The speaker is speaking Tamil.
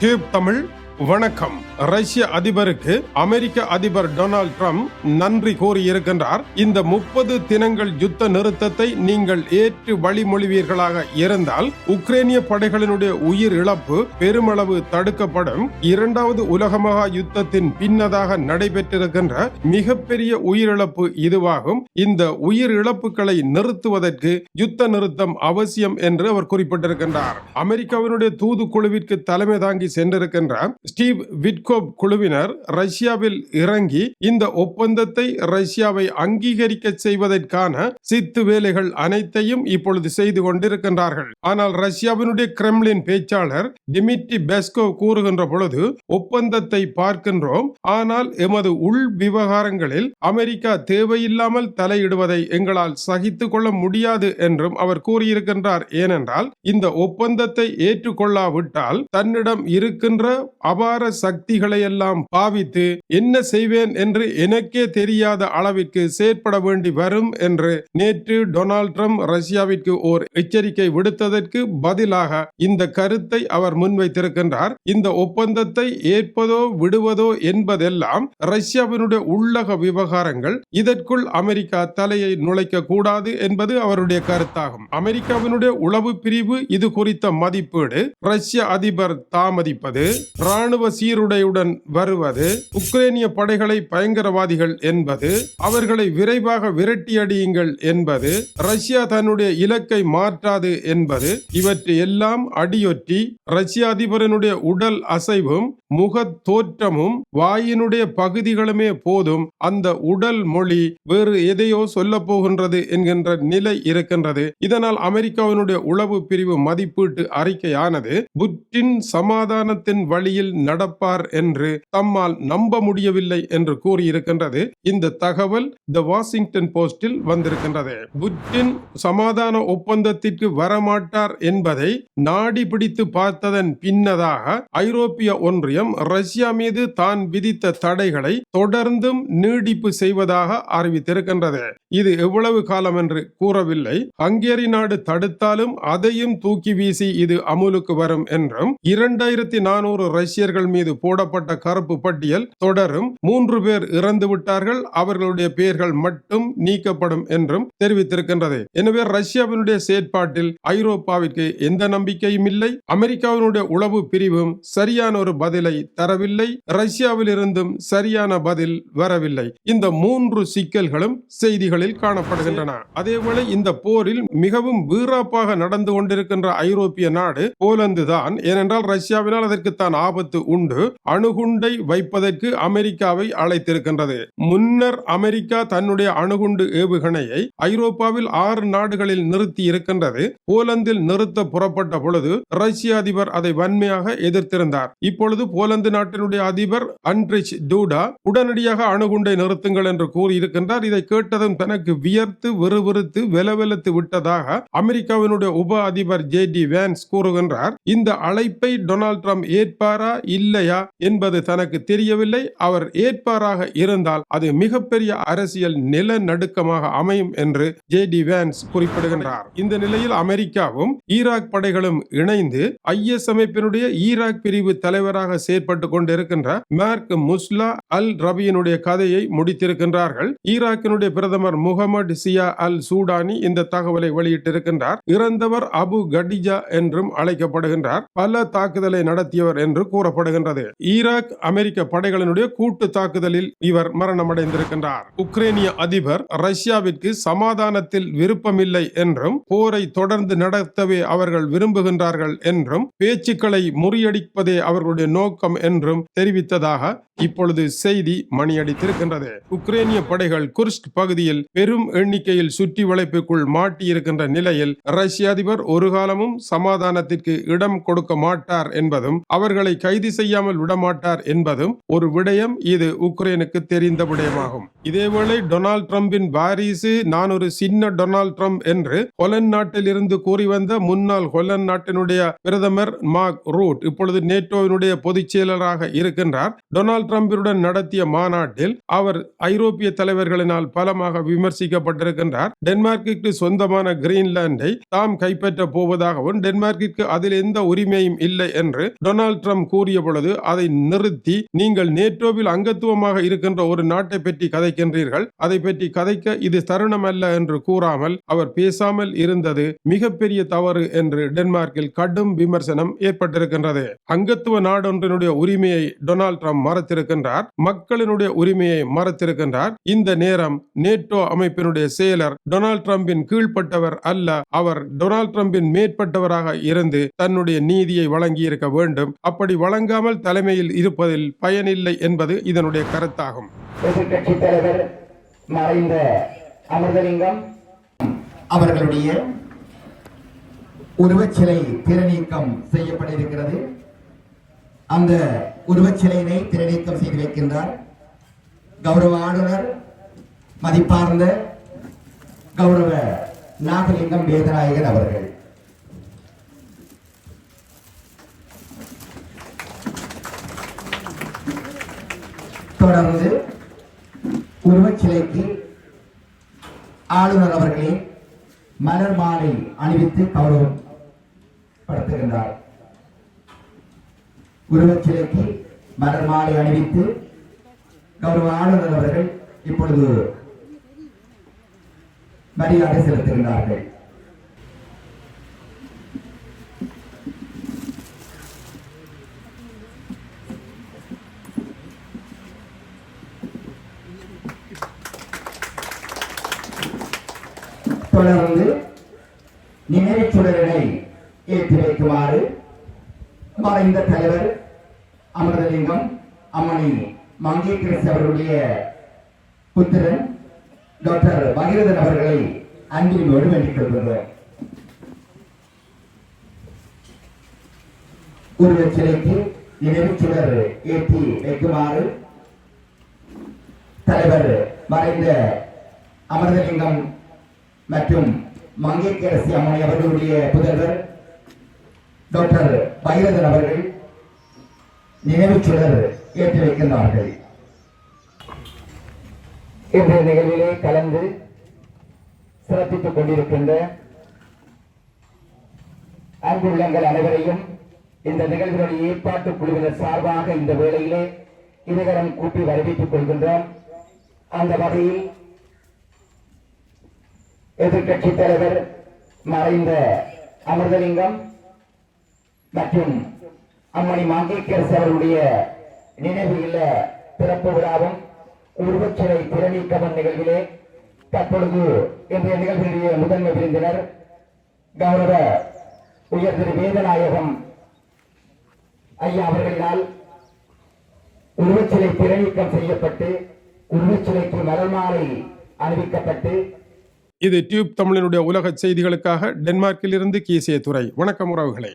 டியூப் தமிழ் வணக்கம். ரஷ்ய அதிபருக்கு அமெரிக்க அதிபர் டொனால்ட் ட்ரம்ப் நன்றி கூறியிருக்கின்றார். இந்த முப்பது தினங்கள் யுத்த நிறுத்தத்தை நீங்கள் ஏற்று வழிமொழிவீர்களாக இருந்தால் உக்ரைனிய படைகளினுடைய உயிர் இழப்பு பெருமளவு தடுக்கப்படும். இரண்டாவது உலக மகா யுத்தத்தின் பின்னதாக நடைபெற்றிருக்கின்ற மிகப்பெரிய உயிரிழப்பு இதுவாகும். இந்த உயிர் இழப்புகளை நிறுத்துவதற்கு யுத்த நிறுத்தம் அவசியம் என்று அவர் குறிப்பிட்டிருக்கின்றார். அமெரிக்காவினுடைய தூதுக்குழுவிற்கு தலைமை தாங்கி சென்றிருக்கின்ற ஸ்டீவ் விட்கோப் குழுவினர் ரஷ்யாவில் இறங்கி இந்த ஒப்பந்தத்தை ரஷ்யாவை அங்கீகரிக்க செய்வதற்கான சித்து வேலைகள் அனைத்தையும் இப்பொழுது செய்து கொண்டிருக்கின்றார்கள். ஆனால் ரஷ்யாவினுடைய கிரெம்லின் பேச்சாளர் டிமிட்ரி பெஸ்கோவ் கூறுகின்ற பொழுது ஒப்பந்தத்தை பார்க்கின்றோம். ஆனால் எமது உள் விவகாரங்களில் அமெரிக்கா தேவையில்லாமல் தலையிடுவதை எங்களால் சகித்துக் கொள்ள முடியாது என்றும் அவர் கூறியிருக்கின்றார். ஏனென்றால் இந்த ஒப்பந்தத்தை ஏற்றுக்கொள்ளாவிட்டால் தன்னிடம் இருக்கின்ற அபார சக்திகளை எல்லாம் பாவித்து என்ன செய்வேன் என்று எனக்கே தெரியாத அளவிற்கு செயற்பட வேண்டி வரும் என்று நேற்று டொனால்ட் ட்ரம்ப் ரஷ்யாவிற்கு ஓர் எச்சரிக்கை விடுத்ததற்கு பதிலாக இந்த கருத்தை அவர் முன்வைத்திருக்கின்றார். இந்த ஒப்பந்தத்தை ஏற்பதோ விடுவதோ என்பதெல்லாம் ரஷ்யாவினுடைய உள்ளக விவகாரங்கள். இதற்குள் அமெரிக்கா தலையை நுழைக்க கூடாது என்பது அவருடைய கருத்தாகும். அமெரிக்காவினுடைய உளவு பிரிவு இது குறித்த மதிப்பீடு. ரஷ்ய அதிபர் தாமதிப்பது. ராணுவ சீருடையுடன் வருவது உக்ரைனிய படைகளை பயங்கரவாதிகள் என்பது அவர்களை விரைவாக விரட்டியடியுங்கள் என்பது ரஷ்யா தன்னுடைய இலக்கை மாற்றாது என்பது இவற்றை எல்லாம் அடியொற்றி ரஷ்ய அதிபரனுடைய உடல் அசைவும் முக தோற்றமும் வாயினுடைய பகுதிகளுமே போதும். அந்த உடல் மொழி வேறு எதையோ சொல்ல போகின்றது என்கின்ற நிலை இருக்கின்றது. இதனால் அமெரிக்காவினுடைய உளவு பிரிவு மதிப்பீட்டு அறிக்கையானது புட்டின் சமாதானத்தின் வழியில் நடப்பார் என்று தம்மால் நம்ப முடியவில்லை என்று கூறியிருக்கின்றது. இந்த தகவல் த வாஷிங்டன் போஸ்டில் வந்திருக்கின்றது. புட்டின் சமாதான ஒப்பந்தத்திற்கு வரமாட்டார் என்பதை நாடி பிடித்து பார்த்ததன் பின்னதாக ஐரோப்பிய ஒன்றியம் ரஷ்யா மீது தான் விதித்த தடைகளை தொடர்ந்தும் நீடிப்பு செய்வதாக அறிவித்திருக்கின்றது. இது எவ்வளவு காலம் என்று கூறவில்லை. ஹங்கேரி நாடு தடுத்தாலும் அதையும் தூக்கி வீசி இது அமுலுக்கு வரும் என்றும் இரண்டாயிரத்தி நானூறு ரஷ்யர்கள் மீது போடப்பட்ட கருப்பு பட்டியல் தொடரும். மூன்று பேர் இறந்து விட்டார்கள் அவர்களுடைய பெயர்கள் மட்டும் நீக்கப்படும் என்றும் தெரிவித்திருக்கின்றது. எனவே ரஷ்யாவினுடைய செயற்பாட்டில் ஐரோப்பாவிற்கு எந்த நம்பிக்கையும் இல்லை. அமெரிக்காவினுடைய உளவு பிரிவும் சரியான ஒரு பதிலை தரவில்லை. ரஷ்யாவில் இருந்தும் சரியான பதில் வரவில்லை. இந்த மூன்று சிக்கல்களும் செய்திகள் நாடுகளில் காணப்படுகின்றன. அதேவேளை இந்த போரில் மிகவும் வீராப்பாக நடந்து கொண்டிருக்கின்ற ஐரோப்பிய நாடு போலந்து தான். ஏனென்றால் ரஷ்யாவினால் அதற்கு தான் ஆபத்து உண்டு. அணுகுண்டை வைப்பதற்கு அமெரிக்காவை அழைத்திருக்கின்றது. முன்னர் அமெரிக்கா தன்னுடைய அணுகுண்டு ஏவுகணையை ஐரோப்பாவில் ஆறு நாடுகளில் நிறுத்தி இருக்கின்றது. போலந்தில் நிறுத்த புறப்பட்ட பொழுது ரஷ்ய அதிபர் அதை வன்மையாக எதிர்த்திருந்தார். இப்பொழுது போலந்து நாட்டினுடைய அதிபர் அன்ட்ரிச் டூடா உடனடியாக அணுகுண்டை நிறுத்துங்கள் என்று கூறியிருக்கின்றார். இதை கேட்டதும் தனக்கு வியர்த்து விறுவிறுத்து வெலவெலத்து விட்டதாக அமெரிக்காவினுடைய உப அதிபர் ஜே டி வேன்ஸ் கூறுகின்றார். இந்த அழைப்பை டொனால்ட் ட்ரம்ப் ஏற்பாரா இல்லையா என்பது தனக்கு தெரியவில்லை. அவர் ஏற்பாராக இருந்தால் அது மிகப்பெரிய அரசியல் நிலநடுக்கமாக அமையும் என்று ஜே டி வேன்ஸ் குறிப்பிடுகின்றார். இந்த நிலையில் அமெரிக்காவும் ஈராக் படைகளும் இணைந்து ஐஎஸ் அமைப்பினுடைய ஈராக் பிரிவு தலைவராக செயற்பட்டு கொண்டிருக்கின்ற மேர்க் முஸ்லா அல் ரபியினுடைய கதையை முடித்திருக்கின்றார்கள். ஈராக்கினுடைய பிரதமர் முகமது சியா அல் சூடானி இந்த தகவலை வெளியிட்டிருக்கின்றார். இறந்தவர் அபு கடிஜா என்றும் அழைக்கப்படுகின்றார். பல தாக்குதலை நடத்தியவர் என்று கூறப்படுகின்றது. ஈராக் அமெரிக்க படைகளினுடைய கூட்டு தாக்குதலில் இவர் மரணமடைந்திருக்கின்றார். உக்ரைனிய அதிபர் ரஷ்யாவிற்கு சமாதானத்தில் விருப்பமில்லை என்றும் போரை தொடர்ந்து நடத்தவே அவர்கள் விரும்புகின்றார்கள் என்றும் பேச்சுக்களை முறியடிப்பதே அவர்களுடைய நோக்கம் என்றும் தெரிவித்ததாக இப்பொழுது செய்தி மணியடித்திருக்கின்றது. உக்ரைனிய படைகள் குர்ஸ்க் பகுதியில் பெரும் எண்ணிக்கையில் சுற்றி வளைப்புக்குள் மாட்டியிருக்கின்ற நிலையில் ரஷ்ய அதிபர் ஒரு காலமும் சமாதானத்திற்கு இடம் கொடுக்க மாட்டார் என்பதும் அவர்களை கைது செய்யாமல் விடமாட்டார் என்பதும் ஒரு விடயம் இது உக்ரைனுக்கு தெரிந்த விடயமாகும். இதேவேளை டொனால்ட் ட்ரம்பின் வாரிசு நான் ஒரு சின்ன டொனால்ட் ட்ரம்ப் என்று ஹொலன் நாட்டில் இருந்து கூறி வந்த முன்னாள் ஹொலன் நாட்டினுடைய பிரதமர் மார்க் ரூட் இப்பொழுது நேட்டோவினுடைய பொதுச் செயலராக இருக்கின்றார். டொனால்ட் ட்ரம்பினுடன் நடத்திய மாநாட்டில் அவர் ஐரோப்பிய தலைவர்களினால் பலமாக விமர்சிக்கப்பட்டிருக்கின்றார். டென்மார்க்கிற்கு சொந்தமான கிரீன்லாண்டை தாம் கைப்பற்ற போவதாகவும் டென்மார்க்கிற்கு அதில் எந்த உரிமையும் இல்லை என்று டொனால்ட் ட்ரம்ப் கூறிய பொழுது அதை நிறுத்தி நீங்கள் நேட்டோவில் அங்கத்துவமாக இருக்கின்ற ஒரு நாட்டை பற்றி கதைக்கின்றீர்கள். அதை பற்றி கதைக்க இது தருணம் அல்ல என்று கூறாமல் அவர் பேசாமல் இருந்தது மிகப்பெரிய தவறு என்று டென்மார்க்கில் கடும் விமர்சனம் ஏற்பட்டிருக்கின்றது. அங்கத்துவ நாடொன்றினுடைய உரிமையை டொனால்ட் ட்ரம்ப் மறுத்திருக்கின்றார் மக்களினுடைய உரிமையை மறுத்திருக்கின்றார். இந்த நேரம் நேட்டோ அமைப்பினுடைய செயலர் டொனால்ட் ட்ரம்பின் கீழ்ப்பட்டவர் அல்ல. அவர் டொனால்ட் ட்ரம்பின் மேற்பட்டவராக இருந்து தன்னுடைய நீதியை வழங்கி இருக்க வேண்டும். அப்படி வழங்காமல் தலைமையில் இருப்பதில் பயனில்லை என்பது இதனுடைய கருத்தாகும். எதிர்கட்சி தலைவர் மறைந்த அமிர்தலிங்கம். அவர்களுடைய உருவச்சிலை திறநீக்கம் செய்யப்பட்டிருக்கிறது. அந்த உருவச்சிலையினை திறநீக்கம் செய்து வைக்கின்றார். கௌரவ ஆளுநர் மதிப்பார்ந்த கௌரவ நாகலிங்கம் வேதநாயகன் அவர்கள். தொடர்ந்து உருவச்சிலைக்கு ஆளுநர் அவர்களே மலர் மாலை அணிவித்து கௌரவம் படுத்துகின்றார் உருவச்சிலைக்கு மலர் மாலை அணிவித்து கௌரவ ஆளுநர் அவர்கள் இப்பொழுது மரியாதை செலுத்துகிறார்கள் தொடர்ந்து நினைவுச் சுடரினை ஏற்றி வைக்குமாறு மறைந்த தலைவர் அமிர்தலிங்கம் அம்மணி மங்கேக்கிரஸ் அவர்களுடைய புத்திரன் டாக்டர் பகிரதன் அவர்களை அன்பினோடு வேண்டிக் கொள்கிறோம் உருவச் சிலைக்கு நினைவு சுடர் ஏற்றி வைக்குமாறு தலைவர் மறைந்த அமிர்தலிங்கம் மற்றும் மங்கைக்கரசி அம்மனை அவர்களுடைய புதல்வர் டாக்டர் பைரதன் அவர்கள் நினைவு சுடர் ஏற்றி வைக்கின்றார்கள் இன்றைய நிகழ்விலே கலந்து சிறப்பித்துக் கொண்டிருக்கின்ற அன்புள்ளங்கள் அனைவரையும் இந்த நிகழ்வினுடைய ஏற்பாட்டு குழுவினர் சார்பாக இந்த வேளையிலே இருகரம் கூட்டி வரவேற்றுக் கொள்கின்றோம். அந்த வகையில் எதிர்க்கட்சி தலைவர் மறைந்த அமிர்தலிங்கம் மற்றும் அம்மணி மாங்கேக்கரசு அவர்களுடைய பிறப்பு விழாவும் உருவச்சிலை திறனீக்கமன் நிகழ்விலே தற்பொழுது இன்றைய நிகழ்வினுடைய முதன்மை விருந்தினர் கௌரவ உயர் திரு வேதநாயகம் ஐயா அவர்களினால் உருவச்சிலை திறநீக்கம் செய்யப்பட்டு உருவச்சிலைக்கு மலர் மாலை இது டியூப் தமிழினுடைய உலக செய்திகளுக்காக டென்மார்க்கில் இருந்து கீசிய துறை வணக்கம் உறவுகளை.